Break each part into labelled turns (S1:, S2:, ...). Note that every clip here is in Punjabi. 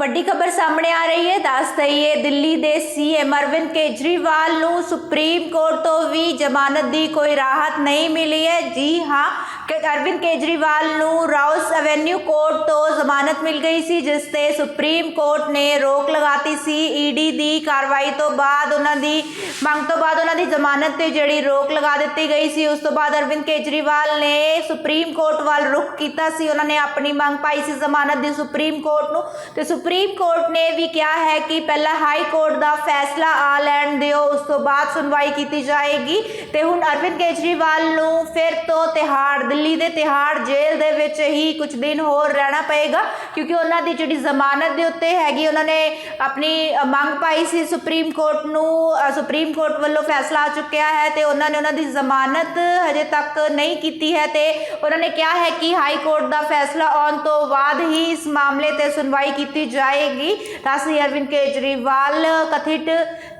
S1: ਵੱਡੀ ਖਬਰ ਸਾਹਮਣੇ ਆ ਰਹੀ ਹੈ। ਦੱਸ ਦਈਏ, ਦਿੱਲੀ ਦੇ ਸੀਐਮ ਅਰਵਿੰਦ ਕੇਜਰੀਵਾਲ ਨੂੰ ਸੁਪਰੀਮ ਕੋਰਟ ਤੋਂ ਵੀ ਜ਼ਮਾਨਤ ਦੀ ਕੋਈ ਰਾਹਤ ਨਹੀਂ ਮਿਲੀ ਹੈ। ਜੀ ਹਾਂ ਕਿ ਅਰਵਿੰਦ ਕੇਜਰੀਵਾਲ ਨੂੰ ਰਾਉਸ ਐਵੇਨਿਊ ਕੋਰਟ ਤੋਂ ਜ਼ਮਾਨਤ ਮਿਲ ਗਈ ਸੀ, ਜਿਸ ਤੇ ਸੁਪਰੀਮ ਕੋਰਟ ਨੇ ਰੋਕ ਲਗਾਤੀ ਸੀ। ਈਡੀ ਦੀ ਕਾਰਵਾਈ ਤੋਂ ਬਾਅਦ ਉਹਨਾਂ ਦੀ, ਮੰਗ ਤੋਂ ਬਾਅਦ ਉਹਨਾਂ ਦੀ ਜ਼ਮਾਨਤ ਤੇ ਜਿਹੜੀ ਰੋਕ ਲਗਾ ਦਿੱਤੀ ਗਈ ਸੀ, ਉਸ ਤੋਂ ਬਾਅਦ ਅਰਵਿੰਦ ਕੇਜਰੀਵਾਲ ਨੇ ਸੁਪਰੀਮ ਕੋਰਟ ਵੱਲ ਰੁਖ ਕੀਤਾ ਸੀ। ਉਹਨਾਂ ਨੇ ਆਪਣੀ ਮੰਗ ਪਾਈ ਸੀ ਜ਼ਮਾਨਤ ਦੀ ਸੁਪਰੀਮ ਕੋਰਟ ਨੂੰ। ਤੇ ਸੁਪਰੀਮ ਕੋਰਟ ਨੇ ਵੀ ਕਿਹਾ ਹੈ ਕਿ ਪਹਿਲਾਂ ਹਾਈ ਕੋਰਟ ਦਾ ਫੈਸਲਾ ਆ ਲੈਣ ਦਿਓ, ਉਸ ਤੋਂ ਬਾਅਦ ਸੁਣਵਾਈ ਕੀਤੀ ਜਾਏਗੀ। ਤੇ ਹੁਣ ਅਰਵਿੰਦ ਕੇਜਰੀਵਾਲ ਨੂੰ ਫਿਰ ਤੋਂ ਤਿਹਾੜ ਦਿੱਲੀ ਦੇ ਤਿਹਾੜ ਜੇਲ੍ਹ ਦੇ ਵਿੱਚ ਹੀ ਕੁਝ ਦਿਨ ਹੋਰ ਰਹਿਣਾ ਪਏਗਾ, ਕਿਉਂਕਿ ਉਹਨਾਂ ਦੀ ਜਿਹੜੀ ਜ਼ਮਾਨਤ ਦੇ ਉੱਤੇ ਹੈਗੀ, ਉਹਨਾਂ ਨੇ ਆਪਣੀ ਮੰਗ ਪਾਈ ਸੀ, ਸੁਪਰੀਮ ਕੋਰਟ ਨੂੰ ਸੁਪਰੀਮ ਕੋਰਟ ਵੱਲੋਂ ਫੈਸਲਾ ਆ ਚੁੱਕਿਆ ਹੈ ਤੇ ਉਹਨਾਂ ਨੇ ਉਹਨਾਂ ਦੀ ਜ਼ਮਾਨਤ ਹਜੇ ਤੱਕ ਨਹੀਂ ਕੀਤੀ ਹੈ ਤੇ ਉਹਨਾਂ ਨੇ ਕਿਹਾ ਹੈ ਕਿ ਹਾਈ ਕੋਰਟ ਦਾ ਫੈਸਲਾ ਆਉਣ ਤੋਂ ਬਾਅਦ ਹੀ ਇਸ ਮਾਮਲੇ ਤੇ ਸੁਣਵਾਈ ਕੀਤੀ ਜਾਏਗੀ। ਤਾਂ ਅਰਵਿੰਦ ਕੇਜਰੀਵਾਲ, ਕਥਿਤ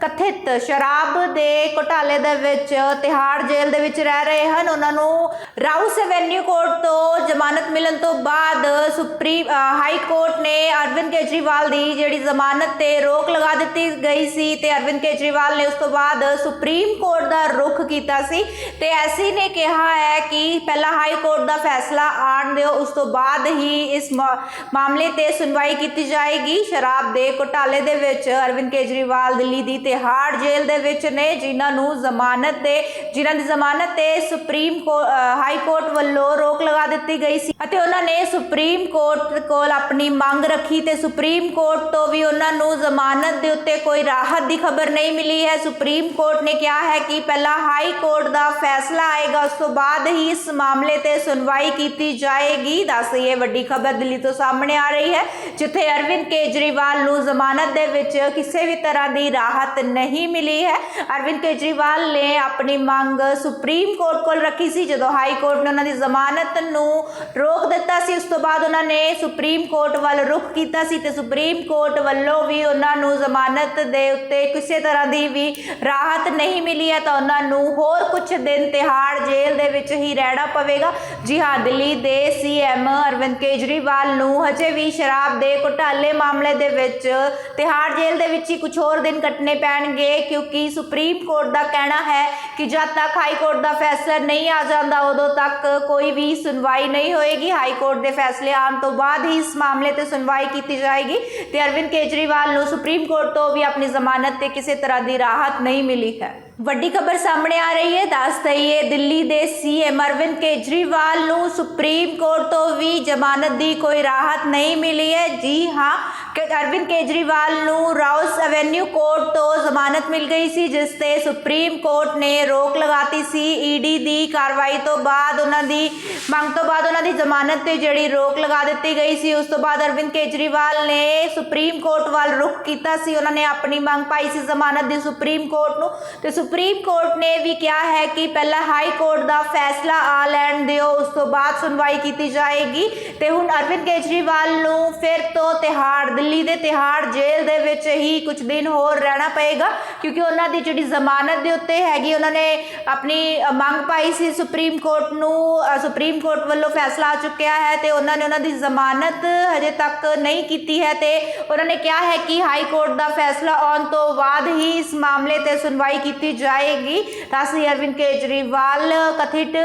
S1: ਕਥਿਤ ਸ਼ਰਾਬ ਦੇ ਘੁਟਾਲੇ ਦੇ ਵਿੱਚ ਤਿਹਾੜ ਜੇਲ੍ਹ ਦੇ ਵਿੱਚ ਰਹਿ ਰਹੇ ਹਨ। ਉਹਨਾਂ ਨੂੰ ਰਾਉਸ ਵੈਨਿਊ ਕੋਰਟ ਤੋਂ ਜ਼ਮਾਨਤ ਮਿਲਣ ਤੋਂ ਬਾਅਦ ਸੁਪਰੀਮ ਹਾਈ ਕੋਰਟ ਨੇ ਅਰਵਿੰਦ ਕੇਜਰੀਵਾਲ ਦੀ ਜਿਹੜੀ ਜ਼ਮਾਨਤ ਤੇ ਰੋਕ ਲਗਾ ਦਿੱਤੀ ਗਈ ਸੀ ਤੇ ਅਰਵਿੰਦ ਕੇਜਰੀਵਾਲ ਨੇ ਉਸ ਤੋਂ ਬਾਅਦ ਸੁਪਰੀਮ ਕੋਰਟ ਦਾ ਰੁਖ ਕੀਤਾ ਸੀ ਤੇ ਐਸੀ ਨੇ ਕਿਹਾ ਹੈ ਕਿ ਪਹਿਲਾਂ ਹਾਈ ਕੋਰਟ ਦਾ ਫੈਸਲਾ ਆਣ ਦਿਓ, ਉਸ ਤੋਂ ਬਾਅਦ ਹੀ ਇਸ ਮਾ- ਮਾਮਲੇ ਤੇ ਸੁਣਵਾਈ ਕੀਤੀ ਜਾਏਗੀ। ਸ਼ਰਾਬ ਦੇ ਘੁਟਾਲੇ ਦੇ ਵਿੱਚ ਅਰਵਿੰਦ ਕੇਜਰੀਵਾਲ ਦਿੱਲੀ ਦੀ ਤਿਹਾੜ ਜੇਲ੍ਹ ਦੇ ਵਿੱਚ ਨੇ, ਜਿਨ੍ਹਾਂ ਨੂੰ ਜ਼ਮਾਨਤ ਤੇ, ਜਿਨ੍ਹਾਂ ਦੀ ਜ਼ਮਾਨਤ ਤੇ ਸੁਪਰੀਮ ਕੋ- ਹਾਈ ਕੋਰਟ ਵੱਲੋਂ ਰੋਕ ਲਗਾ ਦਿੱਤੀ ਗਈ ਸੀ ਅਤੇ ਉਹਨਾਂ ਨੇ ਸੁਪਰੀਮ ਕੋਰਟ ਕੋਲ ਆਪਣੀ ਮੰਗ ਰੱਖੀ ਤੇ ਸੁਪਰੀਮ ਕੋਰਟ ਤੋਂ ਵੀ ਉਹਨਾਂ ਨੂੰ ਜ਼ਮਾਨਤ ਦੇ ਉੱਤੇ ਕੋਈ ਰਾਹਤ ਦੀ ਖਬਰ ਨਹੀਂ ਮਿਲੀ ਹੈ। ਸੁਪਰੀਮ ਕੋਰਟ ਨੇ ਕਿਹਾ ਹੈ ਕਿ ਪਹਿਲਾਂ ਹਾਈ ਕੋਰਟ ਦਾ ਫੈਸਲਾ ਆਏਗਾ, ਉਸ ਤੋਂ ਬਾਅਦ ਹੀ ਇਸ ਮਾਮਲੇ ਤੇ ਸੁਣਵਾਈ ਕੀਤੀ ਜਾਏਗੀ। ਦੱਸ ਇਹ ਵੱਡੀ ਖਬਰ ਦਿੱਲੀ ਤੋਂ ਸਾਹਮਣੇ ਆ ਰਹੀ ਹੈ, ਜਿੱਥੇ ਅਰਵਿੰਦ ਕੇਜਰੀਵਾਲ ਨੂੰ ਜ਼ਮਾਨਤ ਦੇ ਵਿੱਚ ਕਿਸੇ ਵੀ ਤਰ੍ਹਾਂ ਦੀ ਰਾਹਤ ਨਹੀਂ ਮਿਲੀ ਹੈ। ਅਰਵਿੰਦ ਕੇਜਰੀਵਾਲ ਨੇ ਆਪਣੀ ਮੰਗ ਸੁਪਰੀਮ ਕੋਰਟ ਕੋਲ ਰੱਖੀ ਸੀ, ਜਦੋਂ ਹਾਈ ਕੋਰਟ ਨੇ ਉਹਨਾਂ ਦੀ ਜ਼ਮਾਨਤ ਨੂੰ ਰੋਕ ਦਿੱਤਾ ਸੀ। ਉਸ ਤੋਂ ਬਾਅਦ ਉਹਨਾਂ ਨੇ ਸੁਪਰੀਮ ਕੋਰਟ ਵੱਲ ਰੁਖ ਕੀਤਾ ਸੀ ਤੇ ਸੁਪਰੀਮ ਕੋਰਟ ਵੱਲੋਂ ਵੀ ਉਹਨਾਂ ਨੂੰ ਜ਼ਮਾਨਤ ਦੇ ਉੱਤੇ ਕਿਸੇ ਤਰ੍ਹਾਂ ਦੀ ਵੀ ਰਾਹਤ ਨਹੀਂ ਮਿਲੀ ਹੈ ਤਾਂ ਉਹਨਾਂ ਨੂੰ ਹੋਰ ਕੁਝ ਦਿਨ ਤਿਹਾੜ ਜੇਲ੍ਹ ਦੇ ਵਿੱਚ ਹੀ ਰਹਿਣਾ ਪਵੇਗਾ। ਜੀ ਹਾਂ, ਦਿੱਲੀ ਦੇ ਸੀਐਮ ਅਰਵਿੰਦ ਕੇਜਰੀਵਾਲ ਨੂੰ ਹਜੇ ਵੀ ਸ਼ਰਾਬ ਦੇ ਘੁਟਾਲੇ ਮਾਮਲੇ ਦੇ ਵਿੱਚ ਤਿਹਾੜ ਜੇਲ੍ਹ ਦੇ ਵਿੱਚ ਹੀ ਕੁਝ ਹੋਰ ਦਿਨ ਕੱਟਣੇ ਪੈਣਗੇ ਕਿਉਂਕਿ ਸੁਪਰੀਮ ਕੋਰਟ ਦਾ ਕਹਿਣਾ ਹੈ ਕਿ ਜਦ ਤੱਕ ਹਾਈ ਕੋਰਟ ਦਾ ਫੈਸਲਾ ਨਹੀਂ ਆ ਜਾਂਦਾ, ਉਦੋਂ ਤੱਕ ਕੋਈ ਵੀ ਸੁਣਵਾਈ ਨਹੀਂ ਹੋਏਗੀ ਹਾਈ ਕੋਰਟ ਦੇ ਫੈਸਲੇ ਆਉਣ ਤੋਂ ਬਾਅਦ ਹੀ ਇਸ ਮਾਮਲੇ ਤੇ ਸੁਣਵਾਈ ਕੀਤੀ ਜਾਏਗੀ ਤੇ ਅਰਵਿੰਦ ਕੇਜਰੀਵਾਲ ਨੂੰ ਸੁਪਰੀਮ ਕੋਰਟ ਤੋਂ ਵੀ ਆਪਣੀ ਜ਼ਮਾਨਤ ਤੇ ਕਿਸੇ ਤਰ੍ਹਾਂ ਦੀ ਰਾਹਤ ਨਹੀਂ ਮਿਲੀ ਹੈ ਵੱਡੀ ਖਬਰ ਸਾਹਮਣੇ ਆ ਰਹੀ ਹੈ ਦੱਸ ਦਈਏ ਦਿੱਲੀ ਦੇ ਸੀਐਮ ਅਰਵਿੰਦ ਕੇਜਰੀਵਾਲ ਨੂੰ ਸੁਪਰੀਮ ਕੋਰਟ ਤੋਂ ਵੀ ਜ਼ਮਾਨਤ ਦੀ ਕੋਈ ਰਾਹਤ ਨਹੀਂ ਮਿਲੀ ਹੈ ਜੀ ਹਾਂ ਕਿ ਅਰਵਿੰਦ ਕੇਜਰੀਵਾਲ ਨੂੰ ਰਾਉਸ ਐਵੇਨਿਊ ਕੋਰਟ ਤੋਂ ਜ਼ਮਾਨਤ ਮਿਲ ਗਈ ਸੀ, ਜਿਸ ਤੇ ਸੁਪਰੀਮ ਕੋਰਟ ਨੇ ਰੋਕ ਲਗਾਤੀ ਸੀ। ਈਡੀ ਦੀ ਕਾਰਵਾਈ ਤੋਂ ਬਾਅਦ ਉਹਨਾਂ ਦੀ, ਮੰਗ ਤੋਂ ਬਾਅਦ ਉਹਨਾਂ ਦੀ ਜ਼ਮਾਨਤ ਤੇ ਜਿਹੜੀ ਰੋਕ ਲਗਾ ਦਿੱਤੀ ਗਈ ਸੀ, ਉਸ ਤੋਂ ਬਾਅਦ ਅਰਵਿੰਦ ਕੇਜਰੀਵਾਲ ਨੇ ਸੁਪਰੀਮ ਕੋਰਟ ਵੱਲ ਰੁਖ ਕੀਤਾ ਸੀ। ਉਹਨਾਂ ਨੇ ਆਪਣੀ ਮੰਗ ਪਾਈ ਸੀ ਜ਼ਮਾਨਤ ਦੀ ਸੁਪਰੀਮ ਕੋਰਟ ਨੂੰ। ਤੇ ਸੁਪਰੀਮ ਕੋਰਟ ਨੇ ਵੀ ਕਿਹਾ ਹੈ ਕਿ ਪਹਿਲਾਂ ਹਾਈ ਕੋਰਟ ਦਾ ਫੈਸਲਾ ਆ ਲੈਣ ਦਿਓ, ਉਸ ਤੋਂ ਬਾਅਦ ਸੁਣਵਾਈ ਕੀਤੀ ਜਾਏਗੀ। ਤੇ ਹੁਣ ਅਰਵਿੰਦ ਕੇਜਰੀਵਾਲ ਨੂੰ ਫਿਰ ਤੋਂ ਤਿਹਾੜ, ਦਿੱਲੀ ਦੇ ਤਿਹਾੜ ਜੇਲ੍ਹ ਦੇ ਵਿੱਚ ਹੀ ਕੁਝ ਦਿਨ ਹੋਰ ਰਹਿਣਾ ਪਏਗਾ, ਕਿਉਂਕਿ ਉਹਨਾਂ ਦੀ ਜਿਹੜੀ ਜ਼ਮਾਨਤ ਦੇ ਉੱਤੇ ਹੈਗੀ, ਉਹਨਾਂ ਨੇ ਆਪਣੀ ਮੰਗ ਪਾਈ ਸੀ ਸੁਪਰੀਮ ਕੋਰਟ ਨੂੰ ਸੁਪਰੀਮ ਕੋਰਟ ਵੱਲੋਂ ਫੈਸਲਾ ਆ ਚੁੱਕਿਆ ਹੈ ਤੇ ਉਹਨਾਂ ਨੇ ਉਹਨਾਂ ਦੀ ਜ਼ਮਾਨਤ ਹਜੇ ਤੱਕ ਨਹੀਂ ਕੀਤੀ ਹੈ ਤੇ ਉਹਨਾਂ ਨੇ ਕਿਹਾ ਹੈ ਕਿ ਹਾਈ ਕੋਰਟ ਦਾ ਫੈਸਲਾ ਆਉਣ ਤੋਂ ਬਾਅਦ ਹੀ ਇਸ ਮਾਮਲੇ ਤੇ ਸੁਣਵਾਈ ਕੀਤੀ ਜਾਏਗੀ। ਤਾਂ ਅਸੀਂ ਅਰਵਿੰਦ ਕੇਜਰੀਵਾਲ, ਕਥਿਤ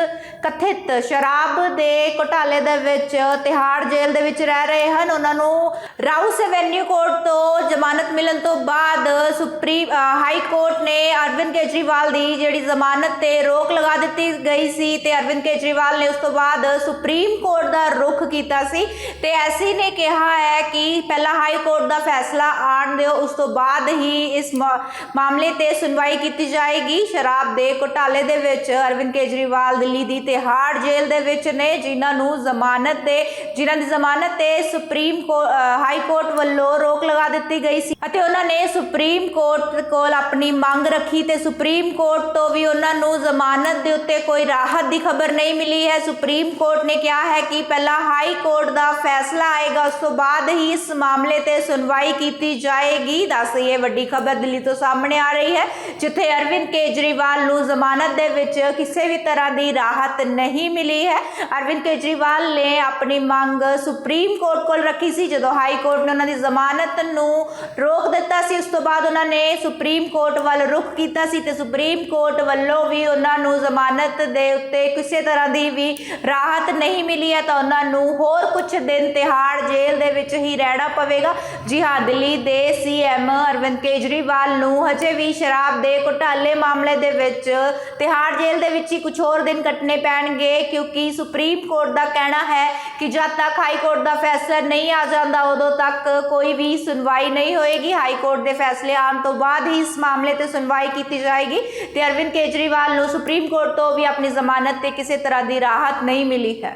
S1: ਕਥਿਤ ਸ਼ਰਾਬ ਦੇ ਘੁਟਾਲੇ ਦੇ ਵਿੱਚ, ਤਿਹਾੜ ਜੇਲ੍ਹ ਦੇ ਵਿੱਚ ਰਹਿ ਰਹੇ ਹਨ। ਉਹਨਾਂ ਨੂੰ ਰਾਊਸ ਐਵੇਨਿਊ ਕੋਰਟ ਤੋਂ ਜ਼ਮਾਨਤ ਮਿਲਣ ਤੋਂ ਬਾਅਦ ਸੁਪਰੀਮ ਹਾਈ ਕੋਰਟ ਨੇ ਅਰਵਿੰਦ ਕੇਜਰੀਵਾਲ ਦੀ ਜਿਹੜੀ ਜ਼ਮਾਨਤ ਤੇ ਰੋਕ ਲਗਾ ਦਿੱਤੀ ਗਈ ਸੀ ਤੇ ਅਰਵਿੰਦ ਕੇਜਰੀਵਾਲ ਨੇ ਉਸ ਤੋਂ ਬਾਅਦ ਸੁਪਰੀਮ ਕੋਰਟ ਦਾ ਰੁਖ ਕੀਤਾ ਸੀ। ਤੇ ਐਸੀ ਨੇ ਕਿਹਾ ਹੈ ਕਿ ਪਹਿਲਾਂ ਹਾਈ ਕੋਰਟ ਦਾ ਫੈਸਲਾ ਆਣ ਦਿਓ, ਉਸ ਤੋਂ ਬਾਅਦ ਹੀ ਇਸ ਮਾਮਲੇ ਤੇ ਸੁਣਵਾਈ ਕੀਤੀ ਜਾਏਗੀ। ਸ਼ਰਾਬ ਦੇ ਘੁਟਾਲੇ ਦੇ ਵਿੱਚ ਅਰਵਿੰਦ ਕੇਜਰੀਵਾਲ ਦਿੱਲੀ ਦੀ ਤਿਹਾੜ ਜੇਲ੍ਹ ਦੇ ਵਿੱਚ ਨੇ, ਜਿਨ੍ਹਾਂ ਨੂੰ ਜ਼ਮਾਨਤ ਤੇ, ਜਿਨ੍ਹਾਂ ਦੀ ਜ਼ਮਾਨਤ ਤੇ ਸੁਪਰੀਮ ਕੋ- ਹਾਈ ਕੋਰਟ ਵੱਲੋਂ ਰੋਕ ਲਗਾ ਦਿੱਤੀ ਗਈ ਸੀ ਅਤੇ ਉਹਨਾਂ ਨੇ ਸੁਪਰੀਮ ਕੋਰਟ ਕੋਲ ਆਪਣੀ ਮੰਗ ਰੱਖੀ ਤੇ ਸੁਪਰੀਮ ਕੋਰਟ ਤੋਂ ਵੀ ਉਹਨਾਂ ਨੂੰ ਜ਼ਮਾਨਤ ਦੇ ਉੱਤੇ ਕੋਈ ਰਾਹਤ ਦੀ ਖਬਰ ਨਹੀਂ ਮਿਲੀ ਹੈ। ਸੁਪਰੀਮ ਕੋਰਟ ਨੇ ਕਿਹਾ ਹੈ ਕਿ ਪਹਿਲਾਂ ਹਾਈ ਕੋਰਟ ਦਾ ਫੈਸਲਾ ਆਏਗਾ, ਉਸ ਤੋਂ ਬਾਅਦ ਹੀ ਇਸ ਮਾਮਲੇ ਤੇ ਸੁਣਵਾਈ ਕੀਤੀ ਜਾਏਗੀ। ਦੱਸ ਇਹ ਵੱਡੀ ਖਬਰ ਦਿੱਲੀ ਤੋਂ ਸਾਹਮਣੇ ਆ ਰਹੀ ਹੈ, ਜਿੱਥੇ ਅਰਵਿੰਦ ਕੇਜਰੀਵਾਲ ਨੂੰ ਜ਼ਮਾਨਤ ਦੇ ਵਿੱਚ ਕਿਸੇ ਵੀ ਤਰ੍ਹਾਂ ਦੀ ਰਾਹਤ ਨਹੀਂ ਮਿਲੀ ਹੈ। ਅਰਵਿੰਦ ਕੇਜਰੀਵਾਲ ਨੇ ਆਪਣੀ ਮੰਗ ਸੁਪਰੀਮ ਕੋਰਟ ਕੋਲ ਰੱਖੀ ਸੀ। ਜਦੋਂ ਹਾਈ ਕੋਰਟ ਨੇ ਉਹਨਾਂ ਦੀ ਜ਼ਮਾਨਤ ਨੂੰ ਰੋਕ ਦਿੱਤਾ ਸੀ, ਉਸ ਤੋਂ ਬਾਅਦ ਉਹਨਾਂ ਨੇ ਸੁਪਰੀਮ ਕੋਰਟ ਵੱਲ ਰੁਖ ਕੀਤਾ ਸੀ ਤੇ ਸੁਪਰੀਮ ਕੋਰਟ ਵੱਲੋਂ ਵੀ ਉਹਨਾਂ ਨੂੰ ਜ਼ਮਾਨਤ ਦੇ ਉੱਤੇ ਕਿਸੇ ਤਰ੍ਹਾਂ ਦੀ ਵੀ ਰਾਹਤ ਨਹੀਂ ਮਿਲੀ ਹੈ, ਤਾਂ ਉਹਨਾਂ ਨੂੰ ਹੋਰ ਕੁਝ ਦਿਨ ਤਿਹਾੜ ਜੇਲ੍ਹ ਦੇ ਵਿੱਚ ਹੀ ਰਹਿਣਾ ਪਵੇਗਾ। ਜੀ ਹਾਂ, ਦਿੱਲੀ ਦੇ ਸੀਐਮ ਅਰਵਿੰਦ ਕੇਜਰੀਵਾਲ ਨੂੰ ਹਜੇ ਵੀ ਸ਼ਰਾਬ ਦੇ ਘੁਟਾਲੇ ਮਾਮਲੇ ਦੇ ਵਿੱਚ ਤਿਹਾੜ ਜੇਲ੍ਹ ਦੇ ਵਿੱਚ ਹੀ ਕੁਝ ਹੋਰ ਦਿਨ ਕੱਟਣੇ ਪੈਣਗੇ ਕਿਉਂਕਿ ਸੁਪਰੀਮ ਕੋਰਟ ਦਾ ਕਹਿਣਾ ਹੈ ਕਿ ਜਦ ਤੱਕ ਹਾਈ ਕੋਰਟ ਦਾ ਫੈਸਲਾ ਨਹੀਂ ਆ ਜਾਂਦਾ, ਉਦੋਂ ਤੱਕ ਕੋਈ ਵੀ ਸੁਣਵਾਈ ਨਹੀਂ ਹੋਏਗੀ। ਹਾਈ ਕੋਰਟ ਦੇ ਫੈਸਲੇ ਆਉਣ ਤੋਂ ਬਾਅਦ ਹੀ ਇਸ ਮਾਮਲੇ ਤੇ ਸੁਣਵਾਈ ਕੀਤੀ ਜਾਏਗੀ ਤੇ ਅਰਵਿੰਦ ਕੇਜਰੀਵਾਲ ਨੂੰ ਸੁਪਰੀਮ ਕੋਰਟ ਤੋਂ ਵੀ ਆਪਣੀ ਜ਼ਮਾਨਤ ਤੇ ਕਿਸੇ ਤਰ੍ਹਾਂ ਦੀ ਰਾਹਤ ਨਹੀਂ ਮਿਲੀ ਹੈ।